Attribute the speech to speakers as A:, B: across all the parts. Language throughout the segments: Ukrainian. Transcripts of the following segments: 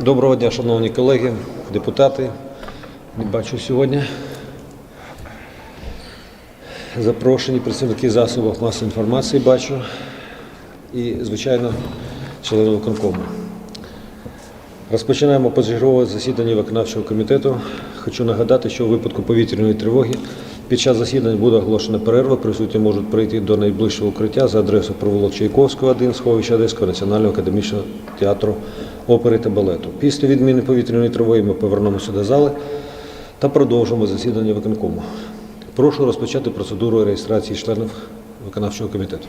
A: Доброго дня, шановні колеги, депутати. Не бачу сьогодні. Запрошені представники засобів масової інформації бачу. І, звичайно, члени виконкому. Розпочинаємо позачергове засідання виконавчого комітету. Хочу нагадати, що у випадку повітряної тривоги під час засідання буде оголошена перерва. Присутні можуть прийти до найближчого укриття за адресою провулок Чайковського, 1, сховища Одеського національного академічного театру опери та балету. Після відміни повітряної тривоги ми повернемося до зали та продовжимо засідання виконкому. Прошу розпочати процедуру реєстрації членів виконавчого комітету.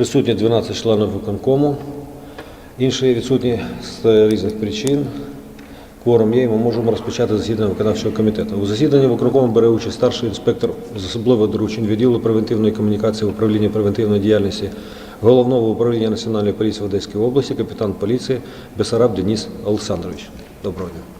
A: Присутні 12 членів виконкому, інші відсутні з різних причин. Кворум є, і ми можемо розпочати засідання виконавчого комітету. У засіданні виконкому бере участь старший інспектор з особливих доручень відділу превентивної комунікації управління превентивної діяльності головного управління Національної поліції в Одеській області, капітан поліції Бесараб Деніс Олександрович. Доброго дня.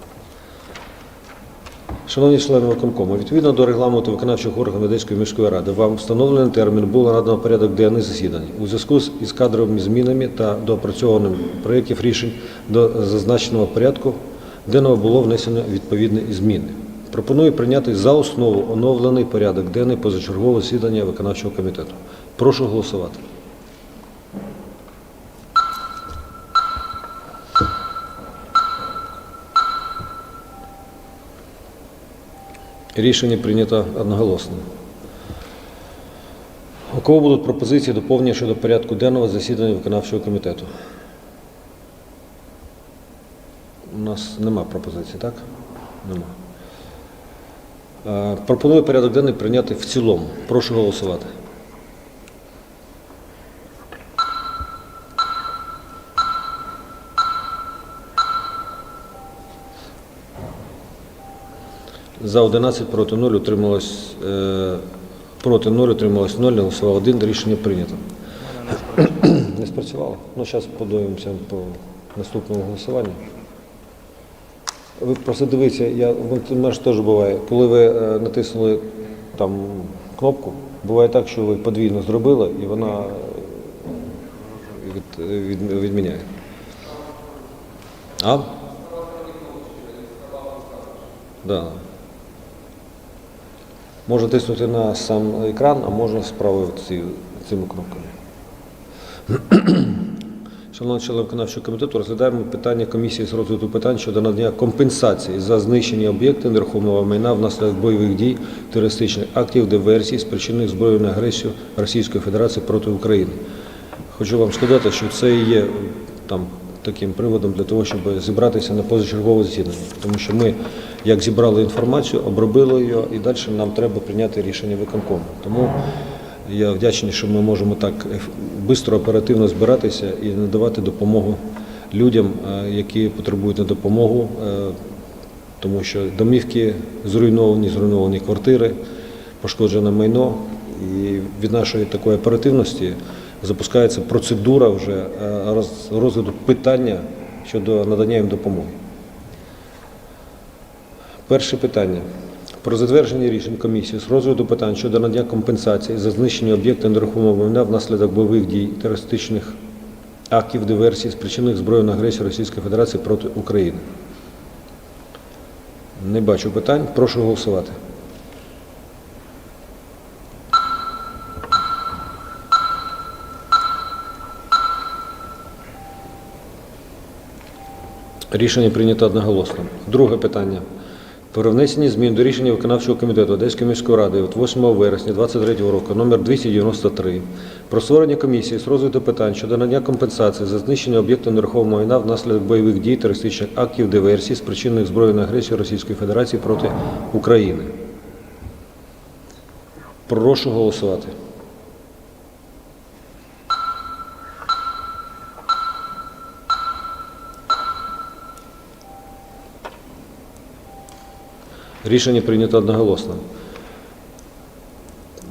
A: Шановні члени виконкому, відповідно до регламенту виконавчих органів Одеської міської ради, вам встановлений термін було надано порядок денний засідань у зв'язку із кадровими змінами та доопрацьованим проєктів рішень до зазначеного порядку денного було внесено відповідні зміни. Пропоную прийняти за основу оновлений порядок денний позачергового засідання виконавчого комітету. Прошу голосувати. Рішення прийнято одноголосно. У кого будуть пропозиції доповнення щодо порядку денного засідання виконавчого комітету? У нас нема пропозицій, так? Нема. Е, Пропоную порядок денний прийняти в цілому. Прошу голосувати. За 11 проти 0 утрималось е, проти 0 утрималось 0, голосував 1, рішення прийнято. Не спрацювало? Ну, зараз подивимося по наступному голосуванню. Ви просто дивіться, я, у мене ж теж буває, коли ви е, натиснули там кнопку, буває так, що ви подвійно зробили і вона е, від, від, відміняє. А? Да. Можна тиснути на сам екран, а можна справою ці, цими кнопками. Шановні члени виконавчого комітету, розглядаємо питання комісії з розгляду питань щодо надання компенсації за знищені об'єкти нерухомого майна внаслідок бойових дій, терористичних актів, диверсій, спричинених збройною агресією Російської Федерації проти України. Хочу вам сказати, що це є там таким приводом для того, щоб зібратися на позачергове засідання. Тому що ми, як зібрали інформацію, обробили її, і далі нам треба прийняти рішення виконкому. Тому я вдячний, що ми можемо так швидко, оперативно збиратися і надавати допомогу людям, е, які потребують на допомогу, е, тому що домівки зруйновані, зруйновані квартири, пошкоджене майно. І від нашої такої оперативності запускається процедура вже е, роз- розгляду питання щодо надання їм допомоги. Перше питання. Про затвердження рішень комісії з розгляду питань щодо надання компенсації за знищення об'єкта нерухомого майна внаслідок бойових дій, терористичних актів диверсії, спричинених збройною агресією Російської Федерації проти України. Не бачу питань. Прошу голосувати. Рішення прийнято одноголосно. Друге питання. Про внесення змін до рішення виконавчого комітету Одеської міської ради від 8 вересня 2023 року номер 293 про створення комісії з розгляду питань щодо надання компенсації за знищення об'єкту нерухомого майна внаслідок бойових дій, терористичних актів, диверсій, спричинених збройною агресією Російської Федерації проти України. Прошу голосувати. Рішення прийнято одноголосно.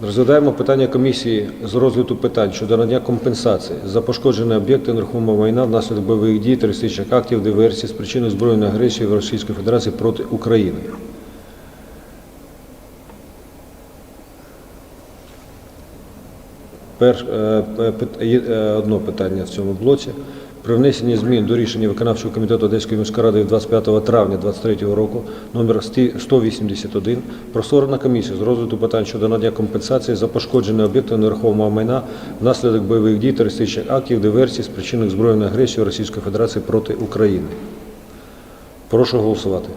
A: Розглядаємо питання комісії з розгляду питань щодо надання компенсації за пошкоджені об'єкти нерухомого майна внаслідок бойових дій, терористичних актів, диверсій, спричинених збройної агресії в Російської Федерації проти України. Перш, е, е, е, одно питання в цьому блоці. При внесенні змін до рішення виконавчого комітету Одеської міської ради 25 травня 2023 року номер 181 про створена комісія з розгляду питань щодо надання компенсації за пошкоджені об'єкти нерухомого майна внаслідок бойових дій, терористичних актів, диверсій, спричинених збройною агресією Російської Федерації проти України. Прошу голосувати.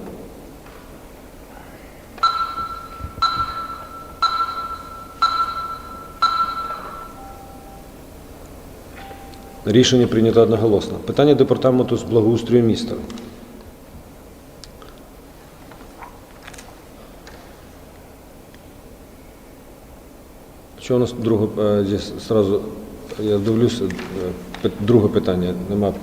A: Рішення прийнято одноголосно. Питання департаменту з благоустрою міста. Що у нас друге, е, здесь сразу, я дивлюся, е, друге питання, нема.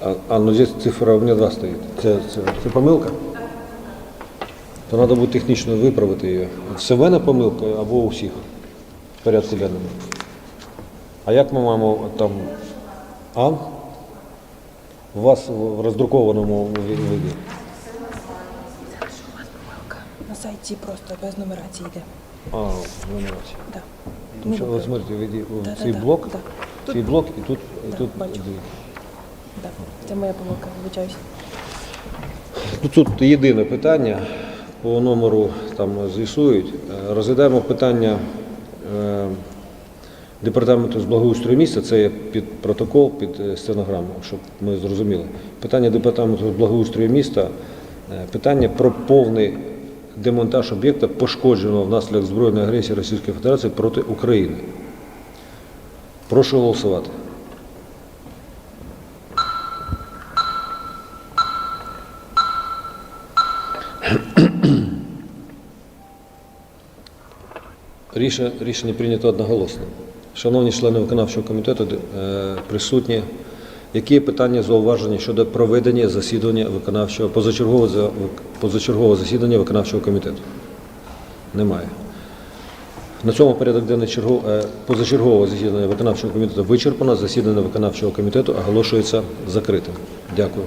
A: А, а, ну здесь цифра у меня 2 стоит. Це, це помилка? То треба буде технічно виправити її. Це в мене помилка або у всіх в порядку денному. А як ми маємо там А? У вас в роздрукованому виді.
B: На сайті просто без нумерації йде.
A: А, нумерація.
B: Да.
A: Ну, що, ви смотрите, ви йди-
B: Да,
A: цей
B: да, да,
A: блок,
B: да.
A: цей блок і тут, і
B: Да,
A: тут
B: бачу.
A: дві.
B: Да. Це моя помилка, вибачаюсь.
A: Ну, Тут єдине питання по номеру там з'ясують. Е, Розглядаємо питання е, департаменту з благоустрою міста. Це є під протокол, під е, стенограму, щоб ми зрозуміли. Питання департаменту з благоустрою міста. Питання про повний демонтаж об'єкта, пошкодженого внаслідок збройної агресії Російської Федерації проти України. Прошу голосувати. Рішення, прийнято одноголосно. Шановні члени виконавчого комітету, е, присутні, які питання зауваження щодо проведення засідання виконавчого позачергового, засідання виконавчого комітету? Немає. На цьому порядок денний чергов, е, позачергового засідання виконавчого комітету вичерпано. Засідання виконавчого комітету оголошується закритим. Дякую.